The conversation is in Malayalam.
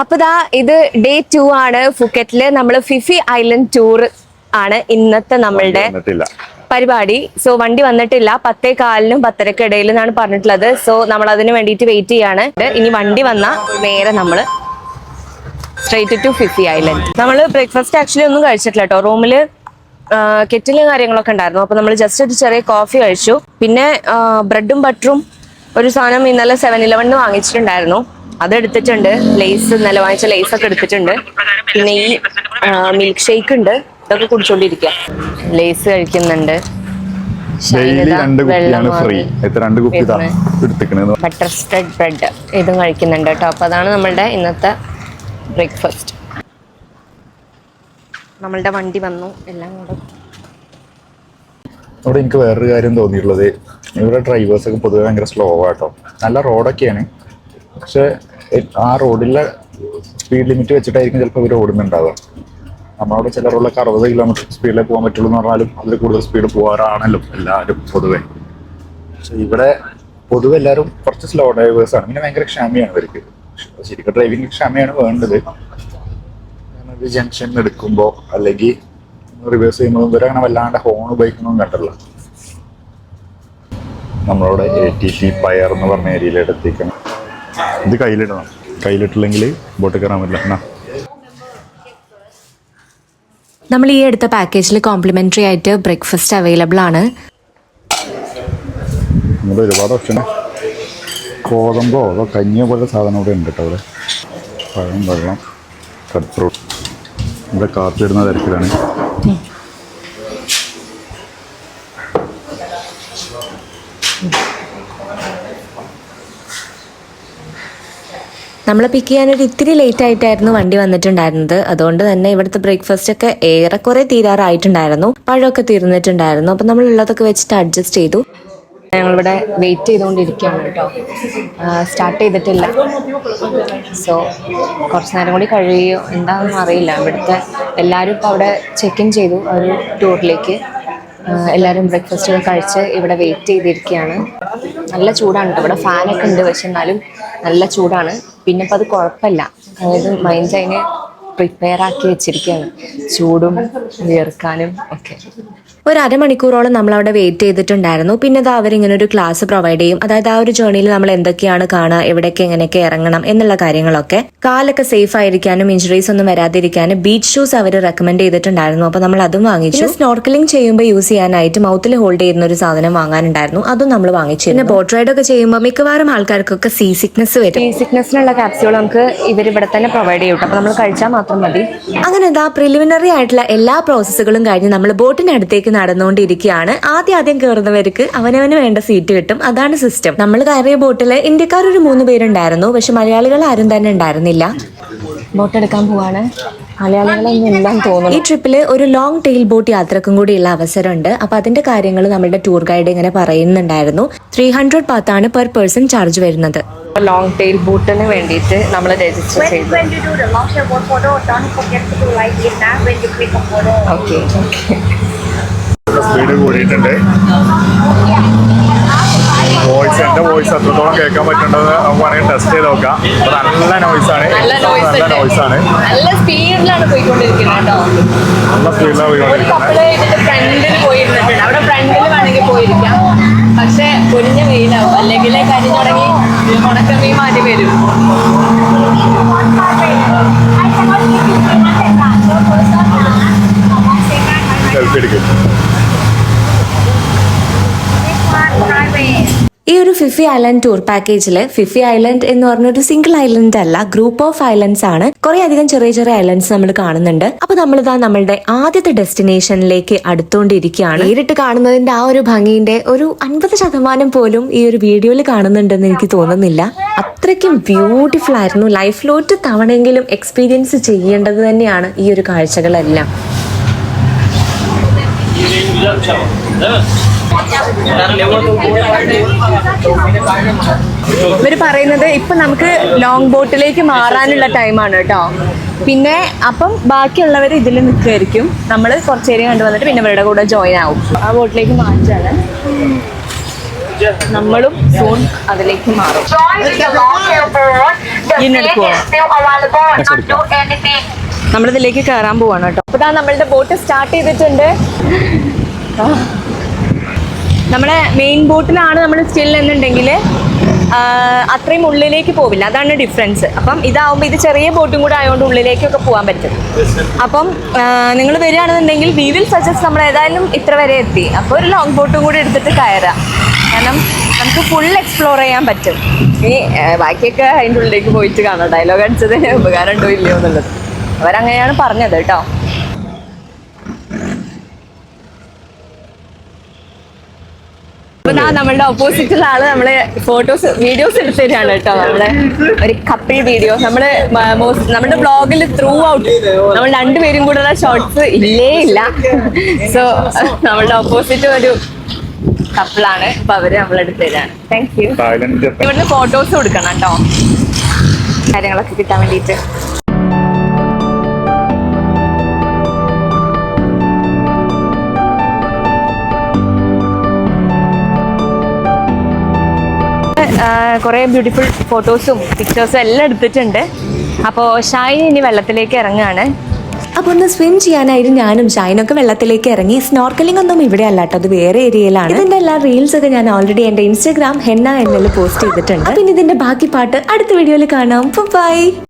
അപ്പൊ ദാ ഇത് ഡേ ടു ആണ് ഫുക്കറ്റിൽ. നമ്മൾ ഫിഫി ഐലൻഡ് ടൂർ ആണ് ഇന്നത്തെ നമ്മളുടെ പരിപാടി. സോ വണ്ടി വന്നിട്ടില്ല. പത്തേ കാലിനും പത്തരക്ക് ഇടയിൽ എന്നാണ് പറഞ്ഞിട്ടുള്ളത്. സോ നമ്മൾ അതിന് വേണ്ടിയിട്ട് വെയിറ്റ് ചെയ്യാണ്. ഇനി വണ്ടി വന്ന നേരെ നമ്മൾ straight to Phi Phi island. നമ്മൾ ബ്രേക്ക്ഫാസ്റ്റ് ആക്ച്വലി ഒന്നും കഴിച്ചിട്ടില്ല കേട്ടോ റൂമിൽ കെറ്റിലും കാര്യങ്ങളൊക്കെ ഉണ്ടായിരുന്നു. അപ്പൊ നമ്മൾ ജസ്റ്റ് ഒരു ചെറിയ കോഫി കഴിച്ചു. പിന്നെ ബ്രെഡും ബട്ടറും ഒരു സാധനം ഇന്നലെ സെവൻ ഇലവനിൽ വാങ്ങിച്ചിട്ടുണ്ടായിരുന്നു. അത് എടുത്തിട്ടുണ്ട് ലേസ് ഇന്നലെ വാങ്ങിച്ച ലേസ് ഒക്കെ എടുത്തിട്ടുണ്ട്. പിന്നെ ഈ മിൽക്ക് ഷേക്ക് ഉണ്ട്. ഇതൊക്കെ കുടിച്ചോണ്ടിരിക്കുക ലേസ് കഴിക്കുന്നുണ്ട്. ബട്ടർ സ്പ്രെഡ് ബ്രെഡ് ഇതും കഴിക്കുന്നുണ്ട് കേട്ടോ. അപ്പൊ അതാണ് നമ്മളുടെ ഇന്നത്തെ ബ്രേക്ക്ഫാസ്റ്റ് നമ്മളുടെ വണ്ടി വന്നു. എല്ലാം കൂടെ. അവിടെ എനിക്ക് വേറൊരു കാര്യം തോന്നിയിട്ടുള്ളത്. ഇവിടെ ഡ്രൈവേഴ്സൊക്കെ പൊതുവെ ഭയങ്കര സ്ലോ ആട്ടോ നല്ല റോഡൊക്കെയാണ് പക്ഷെ ആ റോഡിലെ സ്പീഡ് ലിമിറ്റ് വെച്ചിട്ടായിരിക്കും ചിലപ്പോൾ ഇവർ ഓടുന്നുണ്ടാവുക. നമ്മളവിടെ ചില റോഡിലൊക്കെ അറുപത് കിലോമീറ്റർ സ്പീഡിലേ പോകാൻ പറ്റുള്ളൂ എന്ന് പറഞ്ഞാലും അതിൽ കൂടുതൽ സ്പീഡ് പോകാറാണല്ലോ എല്ലാവരും പൊതുവെ. പക്ഷെ ഇവിടെ പൊതുവെ എല്ലാവരും കുറച്ച് സ്ലോ ഡ്രൈവേഴ്സ് ആണ്. പിന്നെ ഭയങ്കര ക്ഷമയാണ് ഇവർക്ക്. ശരിക്കും ഡ്രൈവിംഗ് ക്ഷമയാണ് വേണ്ടത്. ഒരു ജംഗ്ഷൻ എടുക്കുമ്പോൾ അല്ലെങ്കിൽ റിവേഴ്സ് ചെയ്യുമ്പോൾ ഇവരെ അങ്ങനെ വല്ലാണ്ട് ഹോൺ ഉപയോഗിക്കുന്നൊന്നും കണ്ടല്ലോ നമ്മളവിടെ എ ടി സി പയർ എന്ന് പറഞ്ഞ ഏരിയയിൽ എത്തിക്കണം ഇത് കയ്യിലിടണം. കയ്യിലിട്ടില്ലെങ്കിൽ ബോട്ട് കയറാൻ പറ്റില്ല. എന്നാ. നമ്മൾ ഈ അടുത്ത പാക്കേജിൽ കോംപ്ലിമെന്ററി ആയിട്ട് ബ്രേക്ക്ഫാസ്റ്റ് അവൈലബിൾ ആണ്. നമ്മുടെ ഒരുപാട് ഓപ്ഷൻ ഗോതമ്പോ അതോ കഞ്ഞിയോ പോലെ സാധനം ഇവിടെ ഉണ്ട് കേട്ടോ അവിടെ പഴം വെള്ളം കട്ട് ഫ്രൂട്ട് ഇവിടെ കാത്തിടുന്ന തരത്തിലാണ് തിരക്കിലാണ്. നമ്മൾ പിക്ക് ചെയ്യാനൊരു ഇത്തിരി ലേറ്റ് ആയിട്ടായിരുന്നു വണ്ടി വന്നിട്ടുണ്ടായിരുന്നത്. അതുകൊണ്ട് തന്നെ ഇവിടുത്തെ ബ്രേക്ക്ഫാസ്റ്റ് ഒക്കെ ഏറെക്കുറെ തീരാറായിട്ടുണ്ടായിരുന്നു. പഴമൊക്കെ തീർന്നിട്ടുണ്ടായിരുന്നു. അപ്പം നമ്മൾ ഉള്ളതൊക്കെ വെച്ചിട്ട് അഡ്ജസ്റ്റ് ചെയ്തു. ഞങ്ങളിവിടെ വെയിറ്റ് ചെയ്തുകൊണ്ടിരിക്കുകയാണ് കേട്ടോ. സ്റ്റാർട്ട് ചെയ്തിട്ടില്ല. സോ കുറച്ച് നേരം കൂടി കഴിയുമോ എന്താണെന്നും അറിയില്ല. ഇവിടുത്തെ എല്ലാവരും ഇപ്പോൾ അവിടെ ചെക്ക് ഇൻ ചെയ്തു ഒരു ടൂറിലേക്ക് എല്ലാവരും ബ്രേക്ക്ഫാസ്റ്റ് ഒക്കെ കഴിച്ച് ഇവിടെ വെയിറ്റ് ചെയ്തിരിക്കുകയാണ്. നല്ല ചൂടാണ് കേട്ടോ. ഇവിടെ ഫാനൊക്കെ ഉണ്ട്. പക്ഷെ എന്നാലും നല്ല ചൂടാണ്. പിന്നെ ഇപ്പം അത് കുഴപ്പമില്ല അതായത് മൈൻഡ് അതിന് പ്രിപ്പയർ ആക്കി വെച്ചിരിക്കുകയാണ്. ചൂടും വിയർക്കാനും ഒക്കെ. ഒരു അരമണിക്കൂറോളം നമ്മൾ അവിടെ വെയിറ്റ് ചെയ്തിട്ടുണ്ടായിരുന്നു. പിന്നെ അത് അവരിങ്ങനെ ഒരു ക്ലാസ് പ്രൊവൈഡ് ചെയ്യും. അതായത് ആ ഒരു ജേർണിയിൽ നമ്മൾ എന്തൊക്കെയാണ് കാണുക എവിടെയൊക്കെ എങ്ങനെയൊക്കെ ഇറങ്ങണം എന്നുള്ള കാര്യങ്ങളൊക്കെ. കാലൊക്കെ സേഫ് ആയിരിക്കാനും ഇഞ്ചുറീസ് ഒന്നും വരാതിരിക്കാനും ബീച്ച് ഷൂസ് അവർ റെക്കമെൻഡ് ചെയ്തിട്ടുണ്ടായിരുന്നു. അപ്പൊ നമ്മൾ അതും വാങ്ങിച്ചു. സ്നോർക്കലിംഗ് ചെയ്യുമ്പോൾ യൂസ് ചെയ്യാനായിട്ട് മൗത്തിൽ ഹോൾഡ് ചെയ്യുന്ന ഒരു സാധനം വാങ്ങാനുണ്ടായിരുന്നു. അതും നമ്മൾ വാങ്ങിച്ചു പിന്നെ ബോട്ട് റൈഡ് ഒക്കെ ചെയ്യുമ്പോൾ മിക്കവാറും ആൾക്കാർക്കൊക്കെ സീ സിക്നസ് വരും. സീ സിക്നസിനുള്ള കാപ്സ്യൂൾ നമുക്ക് ഇവർ ഇവിടെ തന്നെ പ്രൊവൈഡ് ചെയ്യും അപ്പോൾ നമ്മൾ കഴിച്ചാൽ മാത്രം അങ്ങനെ എന്താ പ്രിലിമിനറി ആയിട്ടുള്ള എല്ലാ പ്രോസസ്സുകളും കഴിഞ്ഞ് നമ്മൾ ബോട്ടിനടുത്തേക്ക് നടന്നുകൊണ്ടിരിക്കുകയാണ്. ആദ്യം ആദ്യം കയറുന്നവർക്ക് അവനവന് വേണ്ട സീറ്റ് കിട്ടും. അതാണ് സിസ്റ്റം നമ്മൾ കയറിയ ബോട്ടിൽ ഇന്ത്യക്കാർ ഒരു മൂന്ന് പേരുണ്ടായിരുന്നു. പക്ഷെ മലയാളികൾ ആരും തന്നെ ഉണ്ടായിരുന്നില്ല. ബോട്ട് എടുക്കാൻ പോവാണ്. ഈ ട്രിപ്പിൽ ഒരു ലോങ് ടെയിൽ ബോട്ട് യാത്രക്കും കൂടിയുള്ള അവസരമുണ്ട്. അപ്പൊ അതിന്റെ കാര്യങ്ങൾ നമ്മുടെ ടൂർ ഗൈഡ് ഇങ്ങനെ പറയുന്നുണ്ടായിരുന്നു. ത്രീ ഹൺഡ്രഡ് പാത്താണ് പെർ പേഴ്സൺ ചാർജ് വരുന്നത്. ലോങ് ടെയിൽ ബൂട്ടിന് വേണ്ടിയിട്ട് നമ്മൾ രജിസ്റ്റർ ചെയ്തു. ഓക്കെ സ്പീഡ് കൂടിയിട്ടുണ്ട്. വോയിസ് എന്റെ വോയിസ് എത്രത്തോളം കേൾക്കാൻ പറ്റുന്നത് നമുക്ക് വേണമെങ്കിൽ ടെസ്റ്റ് ചെയ്ത് നോക്കാം. നല്ല നോയിസാണ് നല്ല നോയിസാണ് നല്ല നോയ്സ് ആണ്. നല്ല സ്പീഡിലാണ് പോയിക്കൊണ്ടിരിക്കുന്നത് കേട്ടോ. നല്ല സ്പീഡിലാണ് പോയിക്കൊണ്ടിരിക്കുന്നത്. ഫ്രണ്ടിൽ പോയിരുന്നിട്ടുണ്ട്. അവിടെ ഫ്രണ്ടിൽ വേണമെങ്കിൽ പോയിരിക്കാം. പക്ഷേ പൊരിഞ്ഞ വെയിലാവും. അല്ലെങ്കിൽ കരിഞ്ഞു തുടങ്ങി ഉണക്കമീൻ മാറ്റി വരും. ഒരു ഫിഫി ഐലൻഡ് ടൂർ പാക്കേജിൽ ഫിഫി ഐലൻഡ് എന്ന് പറഞ്ഞൊരു സിംഗിൾ ഐലൻഡ് അല്ല ഗ്രൂപ്പ് ഓഫ് ഐലൻഡ്സ് ആണ് കുറെ അധികം ചെറിയ ചെറിയ ഐലൻഡ്സ് നമ്മൾ കാണുന്നുണ്ട് അപ്പൊ നമ്മളിതാ നമ്മളുടെ ആദ്യത്തെ ഡെസ്റ്റിനേഷനിലേക്ക് അടുത്തുകൊണ്ടിരിക്കുകയാണ് നേരിട്ട് കാണുന്നതിന്റെ ആ ഒരു ഭംഗിന്റെ ഒരു അൻപത് ശതമാനം പോലും ഈ ഒരു വീഡിയോയിൽ കാണുന്നുണ്ടെന്ന് എനിക്ക് തോന്നുന്നില്ല അത്രയ്ക്കും ബ്യൂട്ടിഫുൾ ആയിരുന്നു ലൈഫിൽ ഒരു തവണയെങ്കിലും എക്സ്പീരിയൻസ് ചെയ്യേണ്ടത് തന്നെയാണ് ഈ ഒരു കാഴ്ചകളെല്ലാം ഇവർ പറയുന്നത് ഇപ്പൊ നമുക്ക് ലോങ് ബോട്ടിലേക്ക് മാറാനുള്ള ടൈമാണ് കേട്ടോ. പിന്നെ അപ്പം ബാക്കിയുള്ളവർ ഇതിൽ നിൽക്കുമായിരിക്കും നമ്മൾ കുറച്ച് നേരം കണ്ടു വന്നിട്ട് പിന്നെ ഇവരുടെ കൂടെ ജോയിൻ ആവും. ആ ബോട്ടിലേക്ക് മാറ്റാണ്. നമ്മളും സൂൺ അതിലേക്ക് മാറും. നമ്മളിതിലേക്ക് കയറാൻ പോവാണ് കേട്ടോ. അപ്പൊ നമ്മളുടെ ബോട്ട് സ്റ്റാർട്ട് ചെയ്തിട്ടുണ്ട്. നമ്മുടെ മെയിൻ ബോട്ടിലാണ് നമ്മൾ സ്റ്റിൽ എന്നുണ്ടെങ്കിൽ അത്രയും ഉള്ളിലേക്ക് പോവില്ല. അതാണ് ഡിഫറൻസ് അപ്പം ഇതാവുമ്പോൾ ഇത് ചെറിയ ബോട്ടും കൂടെ ആയതുകൊണ്ട് ഉള്ളിലേക്കൊക്കെ പോകാൻ പറ്റും. അപ്പം നിങ്ങൾ വരികയാണെന്നുണ്ടെങ്കിൽ വി വിൽ സജസ്റ്റ് നമ്മൾ ഏതായാലും ഇത്ര വരെ എത്തി. അപ്പോൾ ഒരു ലോങ് ബോട്ടും കൂടെ എടുത്തിട്ട് കയറാം. കാരണം നമുക്ക് ഫുൾ എക്സ്പ്ലോർ ചെയ്യാൻ പറ്റും. ഇനി ബാക്കിയൊക്കെ അതിന്റെ ഉള്ളിലേക്ക് പോയിട്ട് കാണാം. ഡയലോഗ് അടിച്ചതിന് ഉപകാരം ഉണ്ടോ ഇല്ലയോ എന്നുള്ളത്. അവരങ്ങനെയാണ് പറഞ്ഞത് കേട്ടോ. അപ്പൊ ദാ നമ്മളുടെ ഓപ്പോസിറ്റുള്ള ആൾ നമ്മൾ ഫോട്ടോസ് വീഡിയോസ് എടുത്തു തരാണ് കേട്ടോ. നമ്മളെ ഒരു കപ്പിൾ വീഡിയോ നമ്മൾ നമ്മുടെ ബ്ലോഗിൽ ത്രൂ ഔട്ട് നമ്മൾ രണ്ടുപേരും കൂടെ ഷോർട്സ് ഇല്ലേ ഇല്ല സോ നമ്മളുടെ ഓപ്പോസിറ്റ് ഒരു കപ്പിളാണ് അപ്പൊ അവർ നമ്മളെടുത്ത് തരാണ് താങ്ക് യു ഇവിടുന്ന് ഫോട്ടോസ് കൊടുക്കണം കേട്ടോ. കാര്യങ്ങളൊക്കെ കിട്ടാൻ വേണ്ടിയിട്ട്. കുറേ ബ്യൂട്ടിഫുൾ ഫോട്ടോസും പിക്ചേഴ്സും എല്ലാം എടുത്തിട്ടുണ്ട്. അപ്പോൾ ഷായി ഇനി വെള്ളത്തിലേക്ക് ഇറങ്ങുകയാണ്. അപ്പൊ ഒന്ന് സ്വിം ചെയ്യാനായിട്ട് ഞാനും ഷൈനൊക്കെ വെള്ളത്തിലേക്ക് ഇറങ്ങി. സ്നോർക്കലിംഗ് ഒന്നും ഇവിടെ അല്ല കേട്ടോ അത് വേറെ ഏരിയയിലാണ് ഇതിന്റെ എല്ലാ റീൽസ് ഒക്കെ ഞാൻ ഓൾറെഡി എന്റെ ഇൻസ്റ്റാഗ്രാം ഹെന്ന എന്നിൽ പോസ്റ്റ് ചെയ്തിട്ടുണ്ട്. പിന്നെ ഇതിന്റെ ബാക്കി പാട്ട് അടുത്ത വീഡിയോയിൽ കാണാം. ബൈ